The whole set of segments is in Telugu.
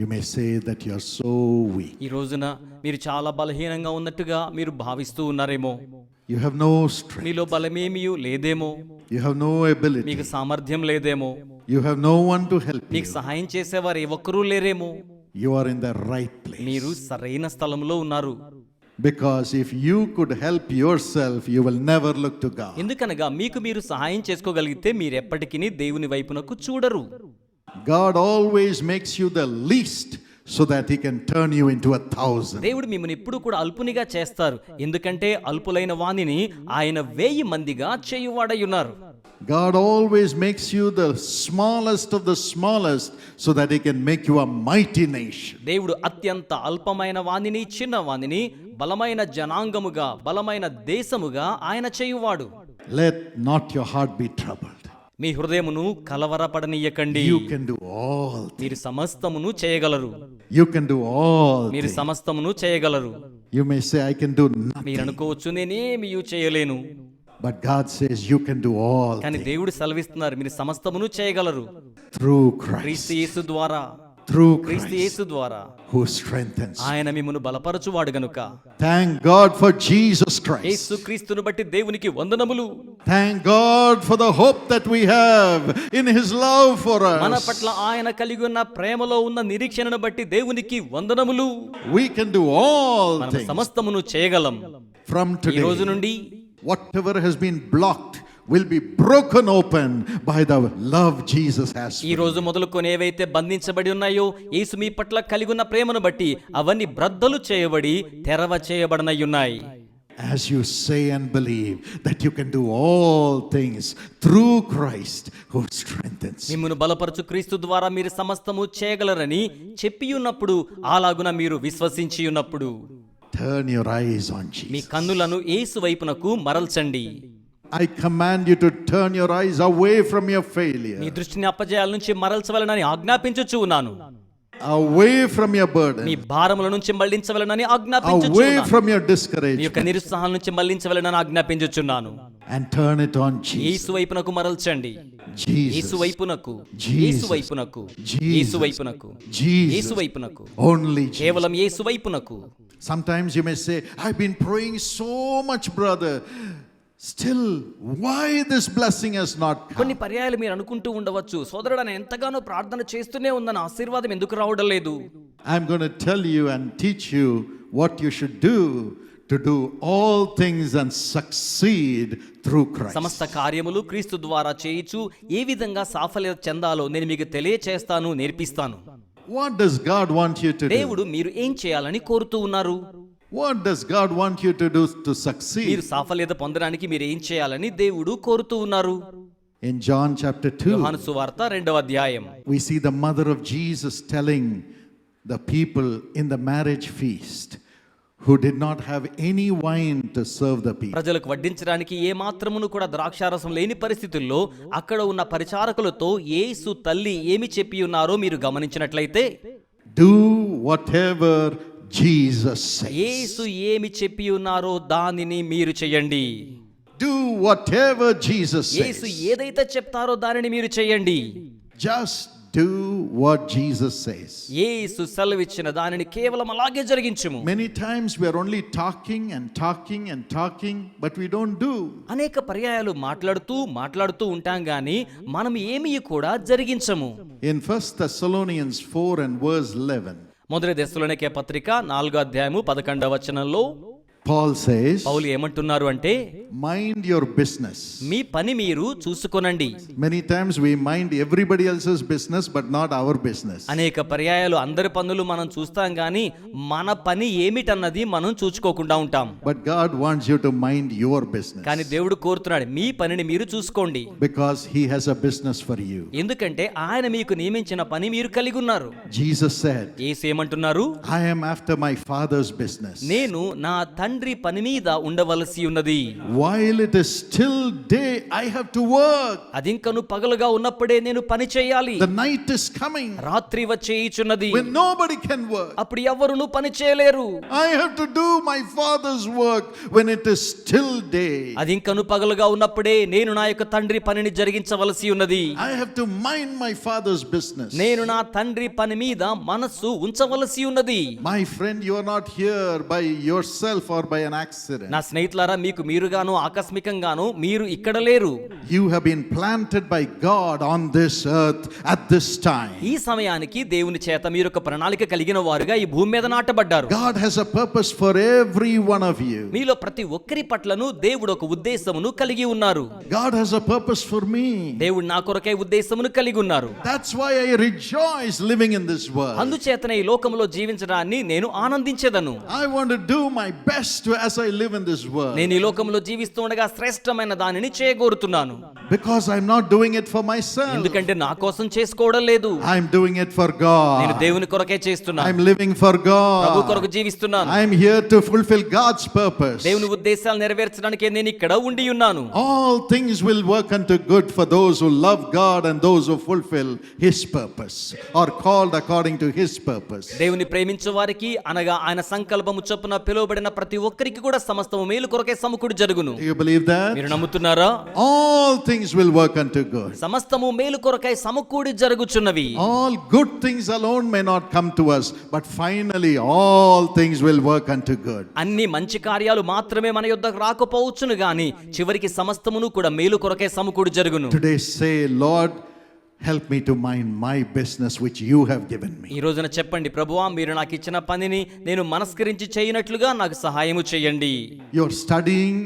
You may say that you are so weak. ఈ రోజున మీరు చాలా బలహీనంగా ఉన్నట్టుగా మీరు భావిస్తూ ఉన్నారేమో You have no strength. మీలో బలమేమీ లేదేమో You have no ability. మీకు సామర్థ్యం లేదేమో You have no one to help you. మీకు సహాయం చేసేవారు ఏ ఒక్కరూ లేరేమో You are in the right place. మీరు సరైన స్థలంలో ఉన్నారు Because if you could help yourself, you will never look to God. ఎందుకనగా మీకు మీరు సహాయం చేసుకోగలిగితే మీరు ఎప్పటికీ దేవుని వైపునకు చూడరు God always makes you the least so that He can turn you into a thousand. దేవుడు మిమ్మల్ని ఎప్పుడు కూడా అల్పునిగా చేస్తారు ఎందుకంటే అల్పులైన వాణిని ఆయన వేయి మందిగా చేయువాడై ఉన్నారు God always makes you the smallest of the smallest so that He can make you a mighty nation. దేవుడు అత్యంత అల్పమైన వాణిని చిన్న వాణిని బలమైన జనాంగముగా బలమైన దేశముగా ఆయన చేయువాడు Let not your heart be troubled. మీ హృదయమును కలవరపడనీయకండి You can do all. మీరు సమస్తమును చేయగలరు You can do all. మీరు. సమస్తమును చేయగలరు may say, I can do nothing. మీరు అనుకోవచ్చు నేనేమి చేయలేను But God says, You can do all కానీ దేవుడు సెలవిస్తున్నారు మీరు సమస్తమును చేయగలరు Christ. క్రీస్తు యేసు ద్వారా Through క్రీస్తు Christ యేసు ద్వారా who strengthens. you. ఆయన మిమ్మను బలపరచువాడు గనుక Thank God for Jesus Christ. యేసు క్రీస్తును బట్టి దేవునికి వందనములు Thank God for the hope that we have in His love for మన us. పట్ల ఆయన కలిగి ఉన్న ప్రేమలో ఉన్న నిరీక్షణను బట్టి దేవునికి వందనములు We can do all మనం things సమస్తమును చేయగలం from ఈ రోజు today. నుండి Whatever has been blocked will be broken open by the love Jesus has. ఈ రోజు మొదలుకొని ఏవైతే బంధించబడి ఉన్నాయో యేసు మీ పట్ల కలిగి ఉన్న ప్రేమను బట్టి అవన్నీ బ్రద్దలు చేయబడి తెరవ చేయబడనై ఉన్నాయి As you say and believe that you can do all things through Christ who strengthens. you. మిమ్మల్ని బలపరచు క్రీస్తు ద్వారా మీరు సమస్తము చేయగలరని చెప్పి ఉన్నప్పుడు అలాగున మీరు విశ్వసించి ఉన్నప్పుడు Turn your eyes on మీ. కన్నులను యేసు వైపునకు మరల్చండి I command you to turn your eyes away from your failure, మీ దృష్టిని అప్పజయాల నుంచి మరల్చవలనని ఆజ్ఞాపించుచు ఉన్నాను away from your me burden, భారముల నుంచి మళ్ళించవలనని ఆజ్ఞాపించుచు away ఉన్నాను. from your మీ యొక్క discouragement, నిరుత్సాహాల నుంచి మళ్ళించవలనని ఆజ్ఞాపించుచున్నాను and turn it on Jesus. యేసు వైపునకు మరల్చండి Jesus. యేసు వైపునకు Jesus. యేసు వైపునకు Jesus. యేసు వైపునకు Jesus. యేసు వైపునకు Only Jesus. కేవలం యేసు వైపునకు Sometimes you may say, I've been praying so much, brother. Still, why this blessing has not come? కొన్ని పర్యాయాలు మీరు అనుకుంటూ ఉండవచ్చు సోదరుడు నేను ఎంతగానో ప్రార్థన చేస్తూనే ఉందని ఆశీర్వాదం ఎందుకు రావడం లేదు going to tell you and teach you what you should do to do all things and succeed through Christ. సమస్త కార్యములు క్రీస్తు ద్వారా చేయించు ఏ విధంగా సాఫల్యత చెందాలో నేను మీకు తెలియచేస్తాను నేర్పిస్తాను What does God want you to do? దేవుడు మీరు ఏం చేయాలని కోరుతూ ఉన్నారు What does God want you to do to succeed? మీరు సాఫల్యత పొందడానికి మీరు ఏం చేయాలని దేవుడు కోరుతూ ఉన్నారు In John chapter 2, యోహాను సువార్త రెండవ అధ్యాయం we see the mother of Jesus telling the people in the marriage feast who did not have any wine to serve the people. ప్రజలకు వడ్డించడానికి ఏ మాత్రమును కూడా ద్రాక్షారసం లేని పరిస్థితుల్లో అక్కడ ఉన్న పరిచారకులతో యేసు తల్లి ఏమి చెప్పి ఉన్నారో మీరు గమనించినట్లయితే Do whatever Jesus says. యేసు ఏమి చెప్పి ఉన్నారో దానిని మీరు చేయండి Do whatever Jesus Yesu says. ఏదైతే చెప్తారో దానిని మీరు చేయండి Just do what Jesus says. యేసు సెలవిచ్చిన దానిని కేవలం అలాగే జరిగించుము Many times we are only talking and talking and talking, but we don't do. అనేక పర్యాయాలు మాట్లాడుతూ మాట్లాడుతూ ఉంటాం గాని మనం ఏమీ కూడా జరిగించము In 1 Thessalonians 4 and verse 11, మొదటి దశలోనికే పత్రిక నాలుగో అధ్యాయము పదకొండవ వచనంలో Paul says, పౌలు ఏమంటున్నారు అంటే Mind your business. మీ పని మీరు చూసుకొనండి Many times we mind everybody else's business, but not our business. అనేక పర్యాయాలు అందరి పనులు మనం చూస్తాం కానీ మన పని ఏమిటన్నది మనం చూసుకోకుండా ఉంటాం But God wants you to mind your business కానీ దేవుడు కోరుతున్నాడు మీ పనిని మీరు చూసుకోండి because He has a business for you. ఎందుకంటే ఆయన మీకు నియమించిన పని మీరు కలిగి ఉన్నారు Jesus said, ఏసు ఏమంటున్నారు I am after my Father's business. నేను నా తండ్రి తండ్రి పని మీద ఉండవలసి ఉన్నది. While still day I have to work అది ఇంకను పగలుగా ఉన్నప్పుడే నేను పని చేయాలి. ద కమింగ్ రాత్రి వచ్చేయుచున్నది వెన్ నోబడి కెన్ వర్క్ అప్పుడు ఎవరును పని చేయలేరు. I have to my father's work when it day అది ఇంకను పగలుగా ఉన్నప్పుడే నేను నా యొక్క తండ్రి పనిని జరిగించవలసి ఉన్నది. I have to mind my father's business నేను నా తండ్రి పని మీద మనసు ఉంచవలసి ఉన్నది. My friend you not here by your self or by an accident. నా స్నేహితులారా మీకు మీరుగాను ఆకస్మికంగాను మీరు ఇక్కడ లేరు You have been planted by God on this earth at this time. ఈ సమయానికి దేవుని చేత మీరు ఒక ప్రణాళిక కలిగిన వారుగా ఈ భూమి మీద నాటబడ్డారు God has a purpose for every one of you. మీలో ప్రతి ఒక్కరి పట్లను దేవుడు ఒక ఉద్దేశమును కలిగి ఉన్నారు God has a purpose for me. దేవుడు నా కొరకై ఉద్దేశమును కలిగి ఉన్నారు That's why I rejoice living in this world. అందుచేతనే ఈ లోకంలో జీవించడాన్ని నేను ఆనందించేదను I want to do my best to- as I live in this world నేను ఈ లోకంలో జీవిస్తూ ఉండగా శ్రేష్టమైన దానిని చేయగోరుతున్నాను because I'm not doing it for myself. ఎందుకంటే నా కోసం చేసుకోవడం లేదు I'm doing it for నేను God. దేవుని కొరకే చేస్తున్నాను I'm living for Prabhu God. కొరకు జీవిస్తున్నాను I'm here to fulfill God's purpose. దేవుని ఉద్దేశాలు నెరవేర్చడానికి నేను ఇక్కడ ఉండి ఉన్నాను All things will work unto good for those who love God and those who fulfill His purpose or called according to His purpose. దేవుని ప్రేమించే వారికి అనగా ఆయన సంకల్పము చొప్పున పిలువబడిన ప్రతి ఒక్కరికి కూడా సమస్తము మేలు కొరకే సమకూడి జరుగును. యు బిలీవ్ దట్ మీరు నమ్ముతున్నారా? All things will work unto good సమస్తము మేలు కొరకై సమకూడి జరుగుచున్నవి. All good things alone may not come to us but finally all things will work unto good అన్ని మంచి కార్యాలు మాత్రమే మన యొద్దకు రాకపోవచ్చును గాని చివరికి సమస్తమును కూడా మేలు కొరకై సమకూడి జరుగును. Today say Lord help me to mind my business which you have given me. ఈ రోజున చెప్పండి ప్రభువా మీరు నాకు ఇచ్చిన పనిని నేను మనస్కరించి చేయనట్లుగా నాకు సహాయము చేయండి You're studying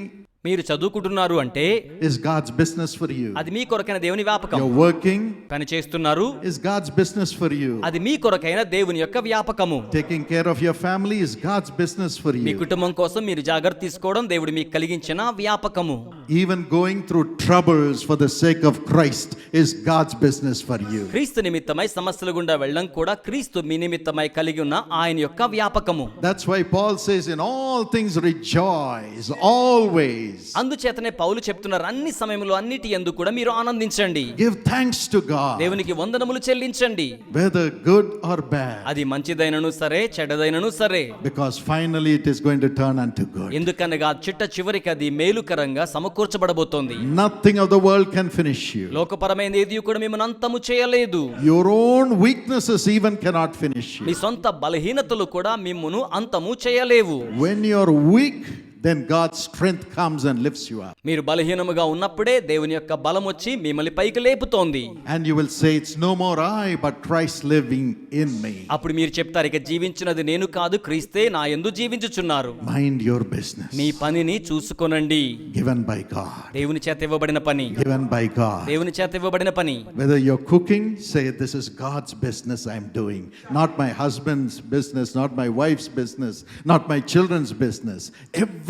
మీరు చదువుకుంటున్నారు అంటే is God's business for you అది మీ కొరకైన దేవుని వ్యాపకం. వర్కింగ్ పని చేస్తున్నారు? Is God's business for you అది మీ కొరకైన దేవుని యొక్క వ్యాపకము. Taking care of your family is business for you మీ కుటుంబం కోసం మీరు జాగ్రత్త తీసుకోవడం దేవుడు మీకు కలిగించిన వ్యాపకము. Even going through troubles for the sake of Christ is God's business for you క్రీస్తు నిమిత్తమై సమస్యలు గుండా వెళ్ళడం కూడా క్రీస్తు మీ నిమిత్తమై కలిగి ఉన్న ఆయన యొక్క వ్యాపకము. That's why Paul says in all things rejoice always always. అందుచేతనే పౌలు చెప్తున్నారు అన్ని సమయంలో అన్నిటి ఎందు కూడా మీరు ఆనందించండి Give thanks to God, దేవునికి వందనములు చెల్లించండి whether good or bad, అది మంచిదైనను సరే చెడ్డదైనను సరే because finally it is going to turn unto good. ఎందుకనగా చిట్ట చివరికి అది మేలుకరంగా సమకూర్చబడబోతోంది Nothing of the world can finish you. లోకపరమైన ఏది కూడా మిమ్మల్ని అంతము చేయలేదు Your own weaknesses even cannot finish me you. సొంత బలహీనతలు కూడా మిమ్మును అంతము చేయలేవు When you're weak, then God's strength comes and lifts you up. మీరు బలహీనముగా ఉన్నప్పుడే దేవుని యొక్క బలం వచ్చి మిమ్మల్ని పైకి లేపుతోంది And you will say, It's no more I, but Christ living in me. అప్పుడు మీరు చెప్తారు ఇక జీవించినది నేను కాదు క్రీస్తే నా ఎందు జీవించుచున్నారు Mind your business. మీ పనిని చూసుకొనండి Given by God. దేవుని చేత ఇవ్వబడిన పని Given by God. దేవుని చేత ఇవ్వబడిన పని Whether you're cooking, say, This is God's business I'm doing. Not my husband's business, not my wife's business, not my children's business.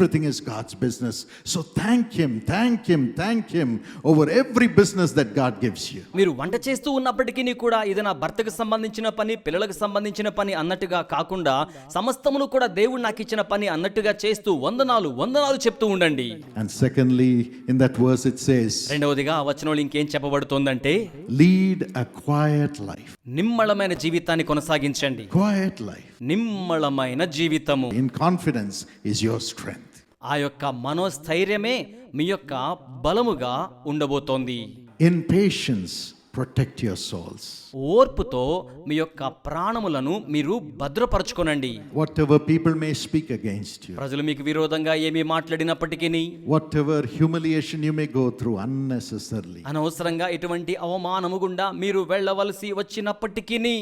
Everything is God's business. So thank Him, thank Him, thank Him over every business that God gives you. మీరు వంట చేస్తూ ఉన్నప్పటికీ కూడా ఇది నా భర్తకు సంబంధించిన పని పిల్లలకు సంబంధించిన పని అన్నట్టుగా కాకుండా సమస్తమును కూడా దేవుడు నాకు ఇచ్చిన పని అన్నట్టుగా చేస్తూ వందనాలు వందనాలు చెప్తూ ఉండండి And secondly, in that verse it says, రెండవదిగా ఆ వచనంలో ఇంకేం చెప్పబడుతోందంటే lead a quiet life. నిమ్మళమైన జీవితాన్ని కొనసాగించండి Quiet life నిమ్మళమైన జీవితము in confidence is your strength. ఆ యొక్క మనోస్థైర్యమే మీ యొక్క బలముగా ఉండబోతోంది. In patience protect your souls ఓర్పుతో మీ యొక్క ప్రాణములను మీరు భద్రపరచుకోనండి. Whatever people may speak against you ప్రజలు మీకు విరోధంగా ఏమి మాట్లాడినప్పటికీని whatever humiliation you may go through unnecessarily అనవసరంగా ఇటువంటి అవమానము గుండా మీరు వెళ్ళవలసి వచ్చినప్పటికీని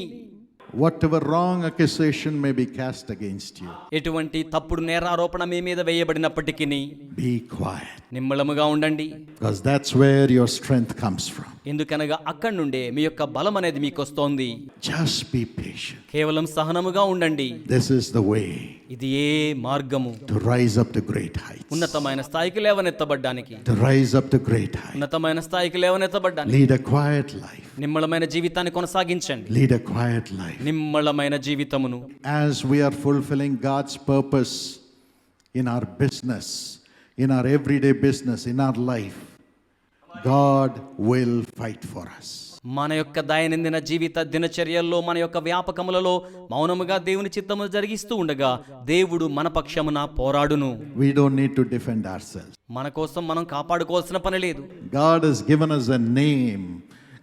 whatever wrong accusation may be cast against you, ఎటువంటి తప్పుడు నేరారోపణ మీ మీద వేయబడినప్పటికీ be quiet నిమ్మళముగా ఉండండి because that's where your strength comes from. ఎందుకనగా అక్కడ నుండే మీ యొక్క బలం అనేది మీకు వస్తోంది జస్ట్ కేవలం సహనముగా ఉండండి. దిస్ ఇస్ ద వే ఇది ఏ మార్గము? To rise up the great heights ఉన్నతమైన స్థాయికి లేవనెత్తబడడానికి. To rise up the great heights ఉన్నతమైన స్థాయికి లేవనెత్తబడడానికి. లీడ్ అ క్వైట్ లైఫ్ నిమ్మలమైన జీవితాన్ని కొనసాగించండి. లీడ్ అ క్వైట్ లైఫ్ నిమ్మలమైన జీవితమును. As we are fulfilling God's purpose in our business in our everyday business in our life God will fight for us. మన యొక్క దైనందిన జీవిత దినచర్యల్లో మన యొక్క వ్యాపకములలో మౌనముగా దేవుని చిత్తము జరిగిస్తూ ఉండగా దేవుడు మన పక్షమున పోరాడును We don't need to defend ourselves. మన కోసం మనం కాపాడుకోవాల్సిన పని లేదు God has given us a name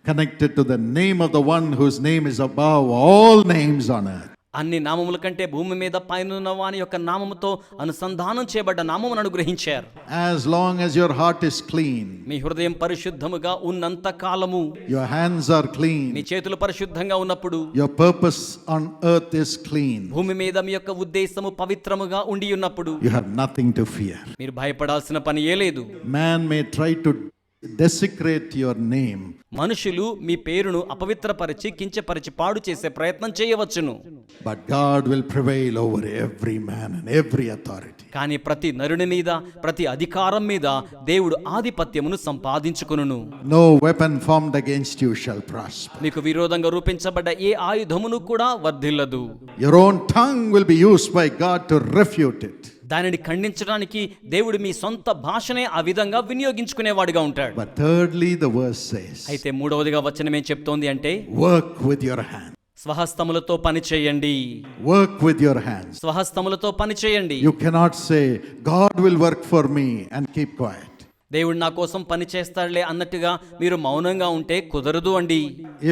connected to the name of the one whose name is above all names on earth. అన్ని నామముల కంటే భూమి మీద పైన వాని యొక్క నామముతో అనుసంధానం చేయబడ్డ నామమును అనుగ్రహించారు. As long as your heart is clean, మీ హృదయం పరిశుద్ధముగా ఉన్నంత కాలము your hands are me clean, చేతులు పరిశుద్ధంగా ఉన్నప్పుడు your purpose on earth is clean, భూమి మీద మీ యొక్క ఉద్దేశము పవిత్రముగా ఉండి ఉన్నప్పుడు you have nothing to fear. మీరు భయపడాల్సిన పని ఏ లేదు. Man may try to desecrate your name మనుషులు మీ పేరును అపవిత్రపరిచి కించపరిచి పాడు చేసే ప్రయత్నం చేయవచ్చును. But God will prevail over every man every authority కానీ ప్రతి నరుని మీద ప్రతి అధికారం మీద దేవుడు ఆధిపత్యమును సంపాదించుకును no weapon form against you shall prosper మీకు విరోధంగా రూపించబడ్డ ఏ ఆయుధమును కూడా వర్ధిల్లదు. Your own tongue will be used by God to refute it దానిని ఖండించడానికి దేవుడు మీ సొంత భాషనే ఆ విధంగా వినియోగించుకునేవాడుగా ఉంటాడు. థర్డ్లీ ద వర్స్ అయితే మూడవదిగా వచనం ఏం చెప్తోంది అంటే వర్క్ విత్ యువర్ హ్యాండ్ స్వహస్తములతో పని చేయండి. వర్క్ విత్ యువర్ హ్యాండ్ స్వహస్తములతో పని చేయండి. You cannot say God will work for me and keep quiet దేవుడు నా కోసం పని చేస్తాడులే అన్నట్టుగా మీరు మౌనంగా ఉంటే కుదరదు అండి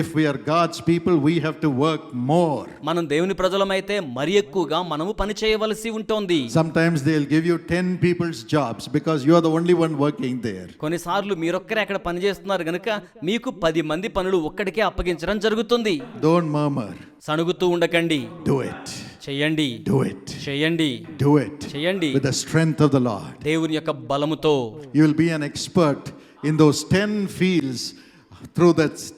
If we are God's people, we have to work more. మనం దేవుని ప్రజలమైతే మరి ఎక్కువగా మనము పని చేయవలసి ఉంటుంది Sometimes they'll give you 10 people's jobs because you are the only one working there. కొన్నిసార్లు మీరొక్కరే అక్కడ పని చేస్తున్నారు గనుక మీకు పది మంది పనులు ఒక్కడికే అప్పగించడం జరుగుతుంది Don't murmur. సణుగుతూ ఉండకండి Do it. చెయ్యండి Do it. చెయ్యండి Do it. చెయ్యండి With the strength of the Lord. దేవుని యొక్క బలముతో You will be an expert in those 10 fields through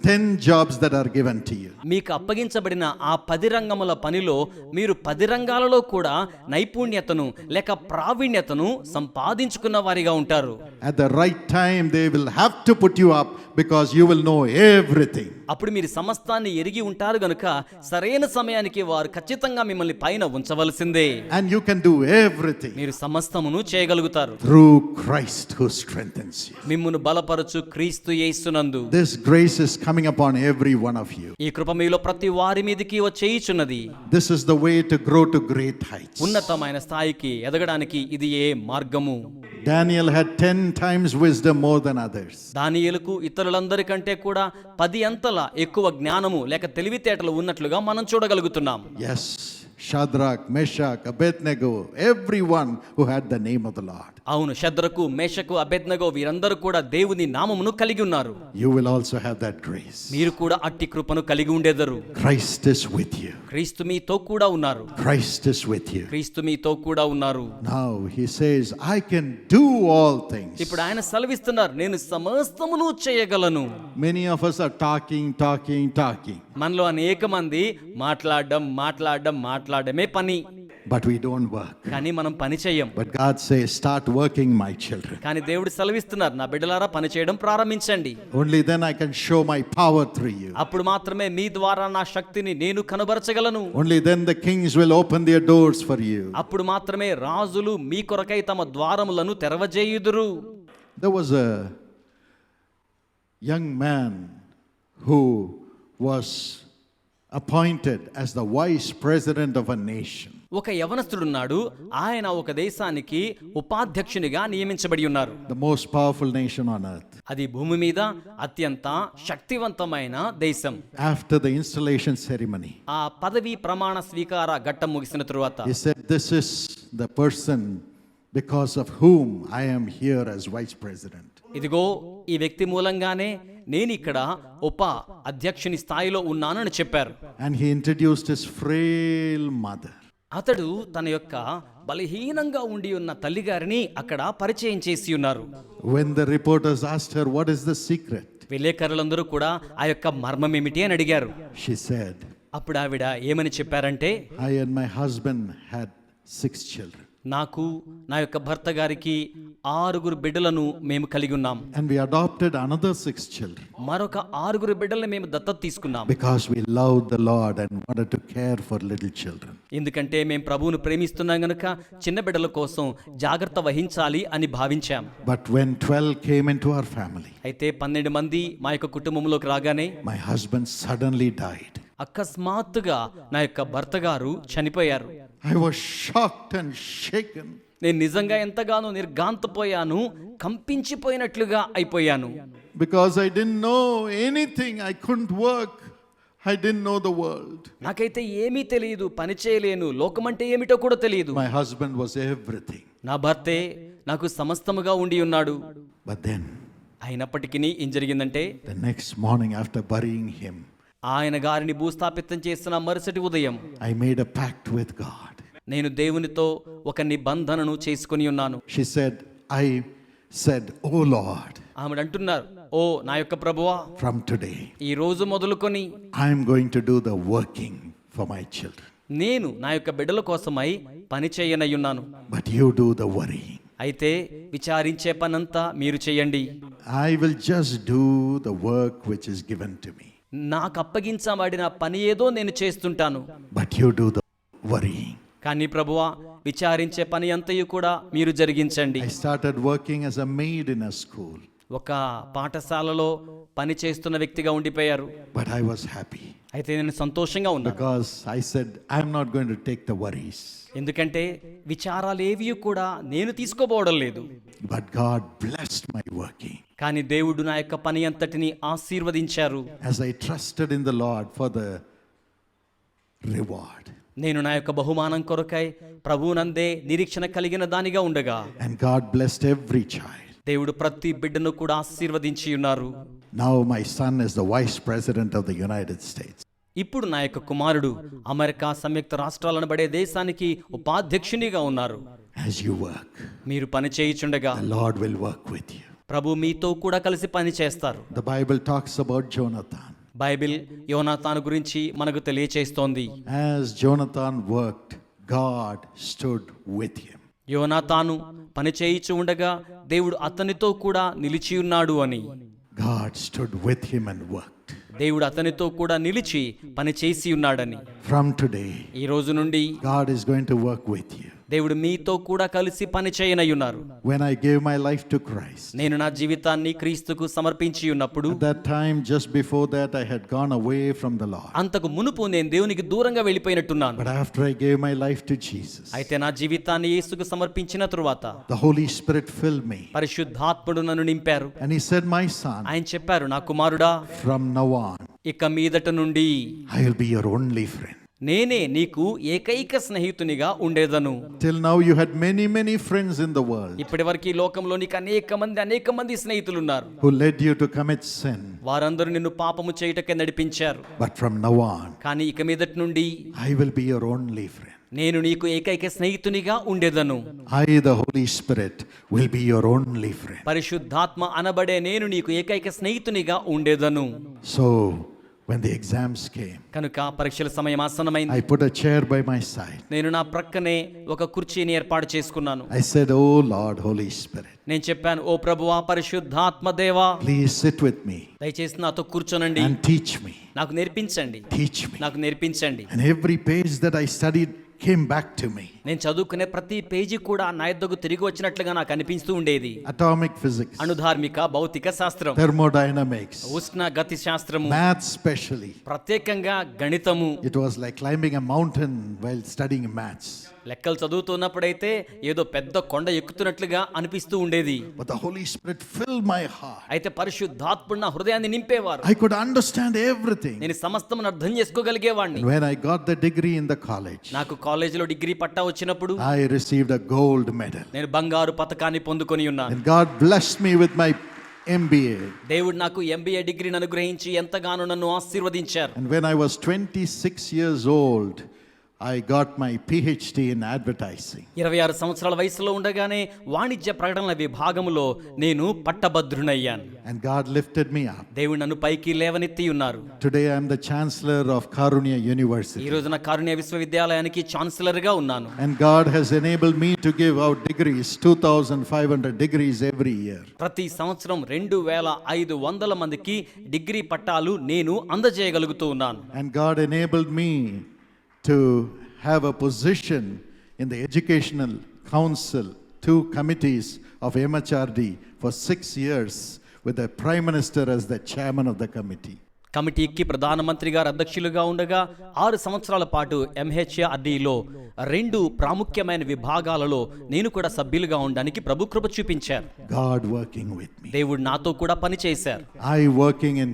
ten jobs that are given to you మీకు అప్పగించబడిన ఆ పది రంగముల పనిలో మీరు పది రంగాలలో కూడా నైపుణ్యతను లేక ప్రావీణ్యతను సంపాదించుకున్న వారిగా ఉంటారు. At the right time they will have to put you up because you will know everything అప్పుడు మీరు సమస్తాన్ని ఎరిగి ఉంటారు గనుక సరైన సమయానికి వారు ఖచ్చితంగా మిమ్మల్ని పైన ఉంచవలసిందే. And you can do everything మీరు సమస్తమును చేయగలుగుతారు. త్రూ క్రైస్ట్ హూ స్ట్రెంగ్త్ మిమ్మల్ని బలపరచు క్రీస్తు యేసునందు. This This grace is coming upon every one of you. ఈ కృప మీలో ప్రతి వారి మీదకి వచ్చేయిచున్నది This is the way to grow to great heights. ఉన్నతమైన స్థాయికి ఎదగడానికి ఇది ఏ మార్గము Daniel had 10 times wisdom more than others. దానియేలుకు ఇతరులందరికంటే కూడా పది అంతల ఎక్కువ జ్ఞానము లేక తెలివితేటలు ఉన్నట్లుగా మనం చూడగలుగుతున్నాం Yes, Shadrach, Meshach, Abednego, everyone who had the name of the Lord. అవును శద్రకు మేషకు అభెజ్ఞగో వీరందరూ కూడా దేవుని నామమును కలిగి ఉన్నారు You will also have that grace. మీరు కూడా అట్టి కృపను కలిగి ఉండేదరు Christ is with you. క్రీస్తు మీతో కూడా ఉన్నారు Christ is with you. క్రీస్తు మీతో కూడా ఉన్నారు Now he says, I can do all things. ఇప్పుడు ఆయన సెలవిస్తున్నారు నేను సమస్తమును చేయగలను Many of us are talking, talking, talking, మనలో అనేక మంది మాట్లాడడం మాట్లాడడం మాట్లాడమే పని but we don't work. కానీ మనం పని చెయ్యం But God says, Start working, my children. కానీ దేవుడు సెలవిస్తున్నారు నా బిడ్డలారా పని చేయడం ప్రారంభించండి Only then I can show my power through you. అప్పుడు మాత్రమే మీ ద్వారా నా శక్తిని నేను కనబరచగలను Only then the kings will open their doors for you. అప్పుడు మాత్రమే రాజులు మీ కొరకై తమ ద్వారములను తెరవజేయుదురు There was a young man who was appointed as the vice president of a nation. ఒక యవనస్తుడున్నాడు. ఆయన ఒక దేశానికి ఉపాధ్యక్షునిగా నియమించబడి ఉన్నారు. అది భూమి మీద అత్యంత శక్తివంతమైన దేశం. ఆఫ్టర్ ద ఇన్స్టలేషన్ సెరిమనీ ఆ పదవి ప్రమాణ స్వీకార ఘట్టం ముగిసిన తరువాత this is the person because of whom I'm here as vice president ఇదిగో ఈ వ్యక్తి మూలంగానే నేను ఇక్కడ ఉప అధ్యక్షుని స్థాయిలో ఉన్నానని చెప్పారు. And he introduced his frail mother అతడు తన యొక్క బలహీనంగా ఉండి ఉన్న తల్లిగారిని అక్కడ పరిచయం చేసి ఉన్నారు When the reporters asked her, What is the secret? విలేకరులందరూ కూడా ఆ యొక్క మర్మం ఏమిటి అని అడిగారు She said, అప్పుడు ఆవిడ ఏమని చెప్పారంటే I and my husband had six children. నాకు నా యొక్క భర్త గారికి ఆరుగురు బిడ్డలను మేము కలిగి ఉన్నాం. And we adopted another six children. మరొక ఆరుగురు బిడ్డల్ని మేము దత్తత తీసుకున్నాం. Because we loved the Lord and wanted to care for little children. ఎందుకంటే మేము ప్రభువును ప్రేమిస్తున్నాం గనుక చిన్న బిడ్డల కోసం జాగ్రత్త వహించాలి అని భావించాం. But when 12 came into our family, అయితే పన్నెండు మంది మా యొక్క కుటుంబంలోకి రాగానే my husband suddenly died. అకస్మాత్తుగా నా యొక్క భర్త గారు చనిపోయారు. I was shocked and shaken నేను నిజంగా ఎంతగానో నిర్గాంతపోయాను కంపించిపోయినట్లుగా అయిపోయాను. Because I D know anything I couldn't work I didn't know the world నాకైతే ఏమీ తెలియదు పని చేయలేను లోకం అంటే ఏమిటో కూడా తెలియదు. మై హస్బెండ్ వాస్ ఎవ్రీథింగ్ నా భర్తే నాకు సమస్తముగా ఉండి ఉన్నాడు. బట్ దెన్ అయినప్పటికీ ఏం జరిగిందంటే the next morning after burying him ఆయన గారిని భూస్థాపితం చేస్తున్న మరుసటి ఉదయం I made a pact with God నేను దేవునితో ఒక నిబంధనను చేసుకుని ఉన్నాను. She said I said O Lord ఆమె అంటున్నారు ఓ నా యొక్క ప్రభువా ఫ్రమ్ టుడే ఈ రోజు మొదలుకొని I am going to do the working for my children నేను నా యొక్క బిడ్డల కోసమై పని చేయనై but you do the worry అయితే విచారించే పనంతా మీరు చేయండి. I will just do the work which is given to me నాకు అప్పగించబడిన పని ఏదో నేను చేస్తుంటాను. But you do the worrying కానీ ప్రభువ విచారించే పని అంతయు కూడా మీరు జరిగించండి. Working a maid in school ఒక పాఠశాలలో పని చేస్తున్న వ్యక్తిగా ఉండిపోయారు. బట్ ఐ వాస్ హ్యాపీ అయితే నేను సంతోషంగా ఉన్నా because I said I am not going to take the worries ఎందుకంటే విచారాలు ఏవియు కూడా నేను తీసుకోబోవడం లేదు. But God blessed my working కానీ దేవుడు నా యొక్క పని అంతటిని ఆశీర్వదించారు. As I trusted in the Lord for the reward నేను నా యొక్క బహుమానం కొరకై ప్రభువునందే నిరీక్షణ కలిగిన దానిగా ఉండగా And God blessed every child. దేవుడు ప్రతి బిడ్డను కూడా ఆశీర్వదించి ఉన్నారు Now my son is the vice president of the United States. ఇప్పుడు నా యొక్క కుమారుడు అమెరికా సంయుక్త రాష్ట్రాలను బడే దేశానికి ఉపాధ్యక్షునిగా ఉన్నారు As you work, మీరు పని చేయుచుండగా Lord will work with you. ప్రభు మీతో కూడా కలిసి పని చేస్తారు The Bible talks about Jonathan. Bible Jonathan గురించి మనకు తెలియచేస్తోంది. As Jonathan worked God stood with him యోనాథాను పని చేయించు ఉండగా దేవుడు అతనితో కూడా నిలిచి ఉన్నాడు అని. God stood with him and worked దేవుడు అతనితో కూడా నిలిచి పని చేసి ఉన్నాడని. ఫ్రమ్ టుడే ఈ రోజు నుండి God is going to work with you దేవుడు మీతో కూడా కలిసి పని చేయనయ్యున్నారు When I gave my life to Christ, నేను నా జీవితాన్ని క్రీస్తుకు సమర్పించి ఉన్నప్పుడు at that time, just before that, I had gone away from the Lord. అంతకు మునుపు నేను దేవునికి దూరంగా వెళ్ళిపోయినట్టున్నాను But after I gave my life to Jesus, అయితే నా జీవితాన్ని యేసుకు సమర్పించిన తరువాత the Holy Spirit filled me. పరిశుద్ధాత్ముడు నన్ను నింపారు And He said, My son, ఆయన చెప్పారు నా కుమారుడా from now on, ఇక మీదట నుండి I will be your only friend. నేనే నీకు ఏకైక స్నేహితునిగా ఉండేదను. Till now you had many many friends in the world ఇప్పటివరకు ఈ లోకంలో నీకు అనేక మంది అనేక మంది స్నేహితులు ఉన్నారు who led you to commit sin వారందరూ నిన్ను పాపము చేయటకే నడిపించారు. బట్ ఫ్రమ్ నౌ ఆన్ కానీ ఇక మీదటి నుండి I will be your only friend నేను నీకు ఏకైక స్నేహితునిగా ఉండేదను. I the Holy Spirit will be your only friend పరిశుద్ధాత్మ అనబడే నేను నీకు ఏకైక స్నేహితునిగా ఉండేదను. So when the exams came, కనుక పరీక్షల సమయం ఆసనమైంది I put a chair by my side. నేను నా ప్రక్కనే ఒక కుర్చీని ఏర్పాటు చేసుకున్నాను I said, Oh Lord, Holy Spirit, నేను చెప్పాను ఓ ప్రభువా పరిశుద్ధాత్మ దేవా please sit with me దయచేసి నాతో కూర్చోనండి and teach me. నాకు నేర్పించండి Teach me. నాకు నేర్పించండి And every page that I studied came back to me నేను చదువుకునే ప్రతి పేజీ కూడా నా ఇద్దరు తిరిగి వచ్చినట్లుగా నాకు అనిపిస్తూ ఉండేది. అటామిక్ ఫిజిక్స్ అణుధార్మిక భౌతిక శాస్త్రం. థర్మోడైనమిక్స్ ఉష్ణ గతి శాస్త్రము మ్యాథ్ స్పెషల్లీ ప్రత్యేకంగా గణితము. It was like climbing a mountain while studying maths లెక్కలు చదువుతున్నప్పుడైతే ఏదో పెద్ద కొండ ఎక్కుతున్నట్లుగా అనిపిస్తూ ఉండేది. అయితే పరిశుద్ధాత్మ హృదయాన్ని నింపేవారు. ఐ కుడ్ అండర్స్టాండ్ ఎవ్రీథింగ్ నేను సమస్తం అర్థం చేసుకోగలిగేవాడిని when I got the degree in the college నాకు కాలేజ్లో డిగ్రీ పట్టా వచ్చినప్పుడు I received a gold medal నేను బంగారు పతకాన్ని పొందుకొని ఉన్నాను God bless me with my MBA దేవుడు నాకు ఎంబీఏ డిగ్రీని అనుగ్రహించి ఎంతగానో నన్ను ఆశీర్వదించారు. And when I was 26 years old I got my PhD in advertising ఇరవై ఆరు సంవత్సరాల వయసులో ఉండగానే వాణిజ్య ప్రకటనల విభాగంలో నేను పట్టభద్రునయ్యాను and God lifted me up దేవుడు నన్ను పైకి లేవనెత్తి ఉన్నారు. Today I chancellor of Karunya university ఈ రోజున కారుణ్య విశ్వవిద్యాలయానికి ఛాన్సలర్ ఉన్నాను. And God has enable me to give out degrees 2500 degrees every year ప్రతి సంవత్సరం 2500 మందికి డిగ్రీ పట్టాలు నేను అందజేయగలుగుతూ ఉన్నాను. And God enabled me to have a position in the Educational Council, two committees of MHRD for six years, with the Prime Minister as the chairman of the committee. కమిటీకి ప్రధానమంత్రి గారు అధ్యక్షులుగా ఉండగా ఆరు సంవత్సరాల పాటు ఎంహెచ్ఆర్డీలో రెండు ప్రాముఖ్యమైన విభాగాలలో నేను కూడా సభ్యులుగా ఉండడానికి ప్రభు కృప చూపించారు God working with me. దేవుడు నాతో కూడా పని చేశారు I working in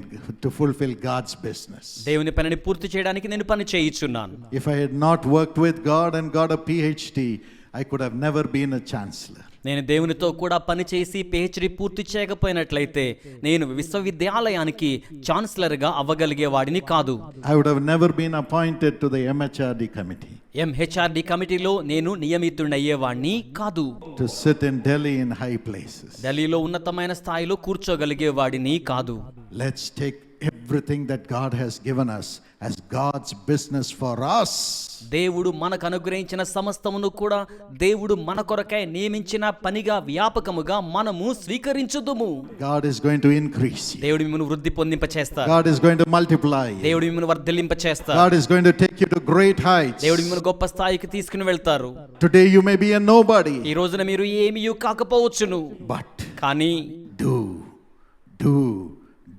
to fulfill God's business. దేవుని పనిని పూర్తి చేయడానికి నేను పని చేయించున్నాను If I had not worked with God and got a PhD, I could have never been a chancellor. నేను దేవునితో కూడా పని చేసి పిహెచ్డి పూర్తి చేయకపోయినట్లయితే నేను విశ్వవిద్యాలయానికి ఛాన్సలర్గా అవ్వగలిగేవాడిని కాదు. I would have never been appointed to the MHRD committee. MHRD కమిటీలో నేను నియమితుడయ్యేవాణ్ణి కాదు. To sit in Delhi in high places. ఢిల్లీలో ఉన్నతమైన స్థాయిలో కూర్చోగలిగేవాడిని కాదు. Let's take everything that God has given us as God's business for us దేవుడు మనకు అనుగ్రహించిన సమస్తమును కూడా దేవుడు మన కొరకై నియమించిన పనిగా వ్యాపకముగా మనము స్వీకరించుదుము. God is going to increase దేవుడు మిమ్మల్ని వృద్ధి పొందింప చేస్తాడు God is going to multiply దేవుడు మిమ్మల్ని వర్ధిల్లింప చేస్తాడు God is going to take you to great heights దేవుడు మిమ్మల్ని గొప్ప స్థాయికి తీసుకుని వెళ్తారు. Today you may be a nobody ఈ రోజున మీరు ఏమీ కాకపోవచ్చును. బట్ కానీ do do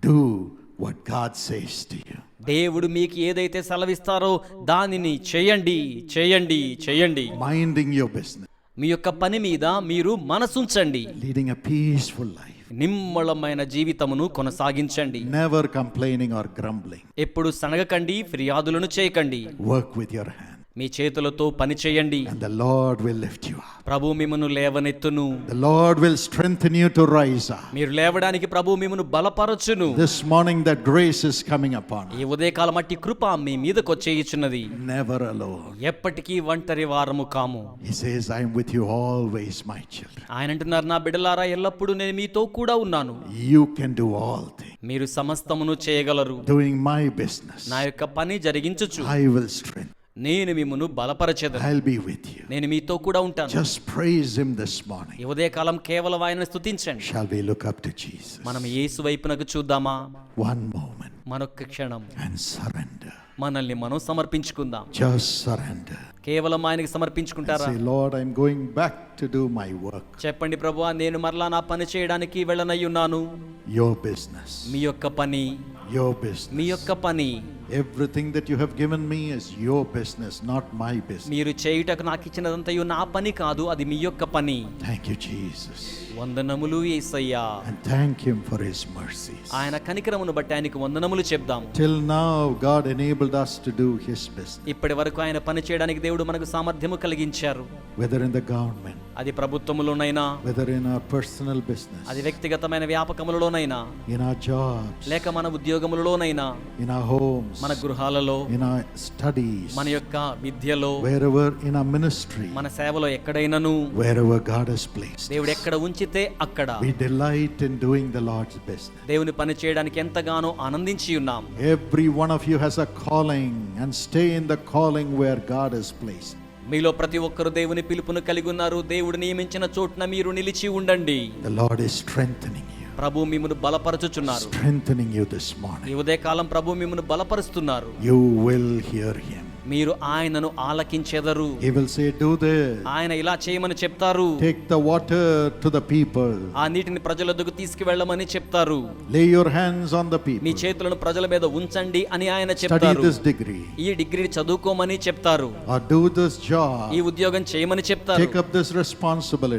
do what God says to you. దేవుడు మీకు ఏదైతే సెలవిస్తారో దానిని చేయండి చేయండి చేయండి Minding your business, మీ యొక్క పని మీద మీరు మనసుంచండి leading a peaceful life, నిమ్మళమైన జీవితమును కొనసాగించండి never complaining or grumbling. ఎప్పుడు సనగకండి ఫిర్యాదులను చేయకండి Work with your hand, మీ చేతులతో పని చేయండి and the Lord will lift you up. ప్రభు మిమ్మను లేవనెత్తును The Lord will strengthen you to rise up. మీరు లేవడానికి ప్రభు మిమ్మను బలపరచును This morning, that grace is coming upon ఈ you. ఉదయకాల మట్టి కృప మీ మీదకు వచ్చేయుచున్నది Never alone. ఎప్పటికీ ఒంటరి వారము కాము He says, I am with you always, my children. ఆయన అంటున్నారు నా బిడ్డలారా ఎల్లప్పుడూ నేను మీతో కూడా ఉన్నాను You can do all things. మీరు సమస్తమును చేయగలరు Doing my business, నా యొక్క పని జరిగించచ్చు I will strengthen. నేను మిమ్మను బలపరచేది ఐల్ బి విత్ యు నేను మీతో కూడా ఉంటాను. Just praise him this morning ఈ ఉదయకాలం కేవలం ఆయన స్తుతించండి. Shall we look up to Jesus మనం యేసు వైపునకు చూద్దామా? వన్ మోమెంట్ మనొక్క క్షణం. అండ్ సరెండర్ మనల్ని మనం సమర్పించుకుందాం. జస్ట్ సరెండర్ కేవలం ఆయనకి సమర్పించుకుంటారా? Say Lord I am going back to do my work చెప్పండి ప్రభువా నేను మరలా నా పని చేయడానికి వెళ్ళనయ్యున్నాను యువర్ బిజినెస్ మీ యొక్క పని. యువర్ బిజినెస్ మీ యొక్క పని. Everything that you have given me is your business, not my business. మీరు చేయుటకు నాకు ఇచ్చినదంతయు నా పని కాదు అది మీ యొక్క పని Thank you, Jesus. వందనములు యేసయ్యా And thank Him for His mercies. ఆయన కనికరమును బట్టి ఆయనకు వందనములు చెప్దాం Till now, God enabled us to do His business, ఇప్పటి వరకు ఆయన పని చేయడానికి దేవుడు మనకు సామర్థ్యము కలిగించారు whether in the government, అది ప్రభుత్వములోనైనా whether in our personal business, అది వ్యక్తిగతమైన వ్యాపకములలోనైనా in our jobs, లేక మన ఉద్యోగములలోనైనా in our homes, మన గృహాలలో ఇన్ స్టడీస్ మన యొక్క విద్యలో వేర్ ఎవర్ ఇన్ మినిస్ట్రీ మన సేవలో ఎక్కడైనాను wherever God has place దేవుడు ఎక్కడ ఉంచితే అక్కడ we delight in doing the Lord's best దేవుని పని చేయడానికి ఎంతగానో ఆనందించి ఉన్నాం. Every one of you has a calling and stay in the calling where God has place మీలో ప్రతి ఒక్కరు దేవుని పిలుపును కలిగి ఉన్నారు. దేవుడు నియమించిన చోటున మీరు నిలిచి ఉండండి. ద లార్డ్ ఇస్ స్ట్రెంగ్తనింగ్ ప్రభు మిమ్మును బలపరచుచున్నారు. స్ట్రెంగ్ యూ దిస్ మార్నింగ్ ఈ ఉదయకాలం ప్రభు మిమ్మును బలపరుస్తున్నారు. యు విల్ హియర్ హిమ్ మీరు ఆయనను ఆలకించెదరు He will say, Do this. ఆయన ఇలా చేయమని చెప్తారు Take the water to the people. ఆ నీటిని ప్రజల దగ్గర తీసుకువెళ్ళమని చెప్తారు Lay your hands on the me people. చేతులను ప్రజల మీద ఉంచండి అని ఆయన Study చెప్తారు this degree ఈ డిగ్రీ చదువుకోమని చెప్తారు or do this ఈ job. ఉద్యోగం చేయమని చెప్తారు Take up this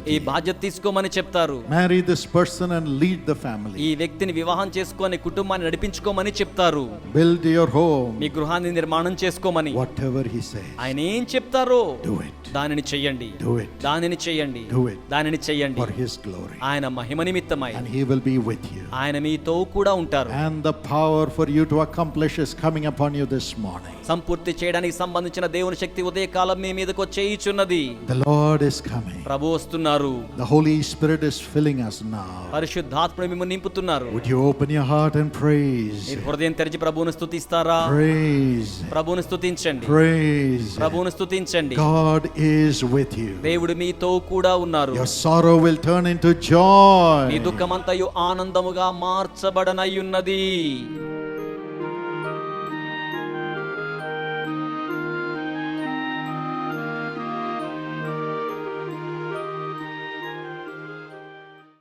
ఈ. బాధ్యత తీసుకోమని చెప్తారు Marry this person and lead the family. ఈ వ్యక్తిని వివాహం చేసుకొని కుటుంబాన్ని నడిపించుకోమని చెప్తారు Build your home. మీ గృహాన్ని నిర్మాణం చేసుకోమని Whatever whatever He says, ఆయన ఏం చెప్తారో do it. దానిని చెయ్యండి Do it దానిని చెయ్యండి Do it. దానిని చెయ్యండి for His glory. ఆయన మహిమ నిమిత్తమై And He will be with you. ఆయన మీతో కూడా ఉంటారు And the power for you to accomplish is coming upon you this morning. సంపూర్తి చేయడానికి సంబంధించిన దేవుని శక్తి ఉదయకాలం మీ మీదకు చేయుచున్నది The Lord is coming. ప్రభు వస్తున్నారు The Holy Spirit is filling us now. పరిశుద్ధాత్మ మిమ్మల్ని నింపుతున్నారు Would you open your heart and praise? మీరు హృదయం తెరిచి ప్రభువును స్తుతిస్తారా Praise. ప్రభువును స్తుతించండి Praise. ప్రభువును స్తుతించండి God is with you. దేవుడు మీతో కూడా ఉన్నారు Your sorrow will turn into joy. Me దుఃఖమంతయు ఆనందముగా మార్చబడనయ్యున్నది